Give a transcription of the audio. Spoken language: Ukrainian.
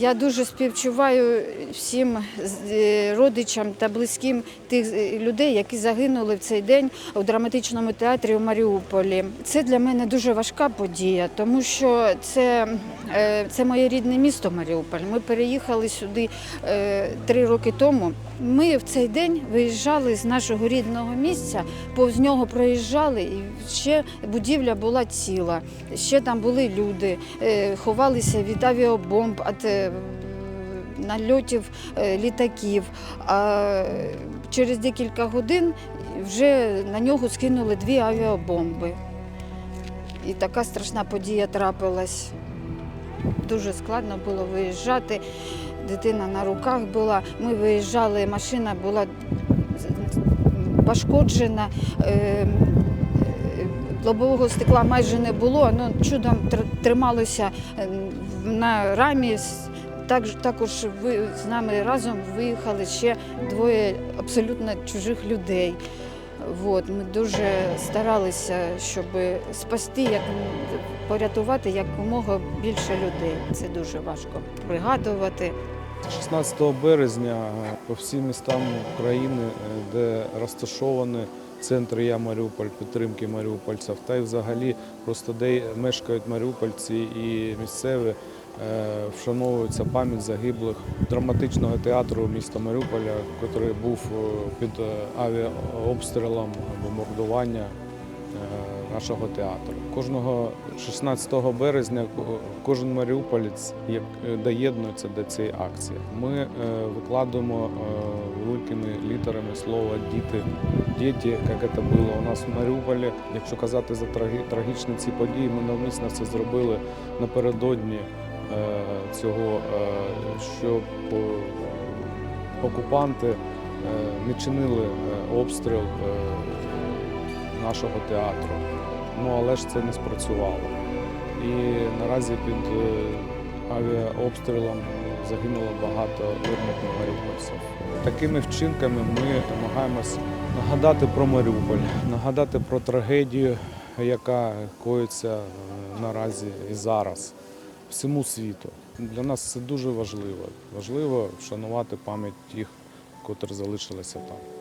Я дуже співчуваю всім е, родичам та близьким тих е, людей, які загинули в цей день у драматичному театрі у Маріуполі. Це для мене дуже важка подія, тому що це, е, це моє рідне місто Маріуполь. Ми переїхали сюди три роки тому. Ми в цей день виїжджали з нашого рідного місця, повз нього проїжджали, і ще будівля була ціла. Ще там були люди, ховалися від авіабомб, нальотів е, літаків. А через декілька годин вже на нього скинули дві авіабомби. І така страшна подія трапилась. Дуже складно було виїжджати. Дитина на руках була. Ми виїжджали, машина була пошкоджена. е, е, Лобового стекла майже не було, воно чудом трималося е, на рамі. Так, також ви з нами разом виїхали ще двоє абсолютно чужих людей. От, ми дуже старалися, щоб спасти, як, порятувати якомога більше людей. Це дуже важко пригадувати. 16 березня по всім містам України, е, де розташовані центри Я Маріуполь, підтримки маріупольців, та й взагалі просто де мешкають маріупольці і місцеві, вшановується пам'ять загиблих драматичного театру міста Маріуполя, який був е, під е, авіаобстрілом, бомбардування е, нашого театру. Кожного 16 березня кожен маріуполець е, доєднується до цієї акції. Ми е, викладуємо е, великими літерами слово діти, діти, як це було у нас в Маріуполі. Якщо казати за трагічні ці події, ми навмисно це зробили напередодні е, цього, е, щоб е, окупанти е, не чинили е, обстріл е, нашого театру. Ну але ж це не спрацювало. І наразі під е, авіаобстрілом загинуло багато мирних маріупольців. Такими вчинками ми намагаємось нагадати про Маріуполь, нагадати про трагедію, яка коїться е, наразі і зараз всьому світу. Для нас це дуже важливо. Важливо вшанувати пам'ять тих, котрі залишилися там.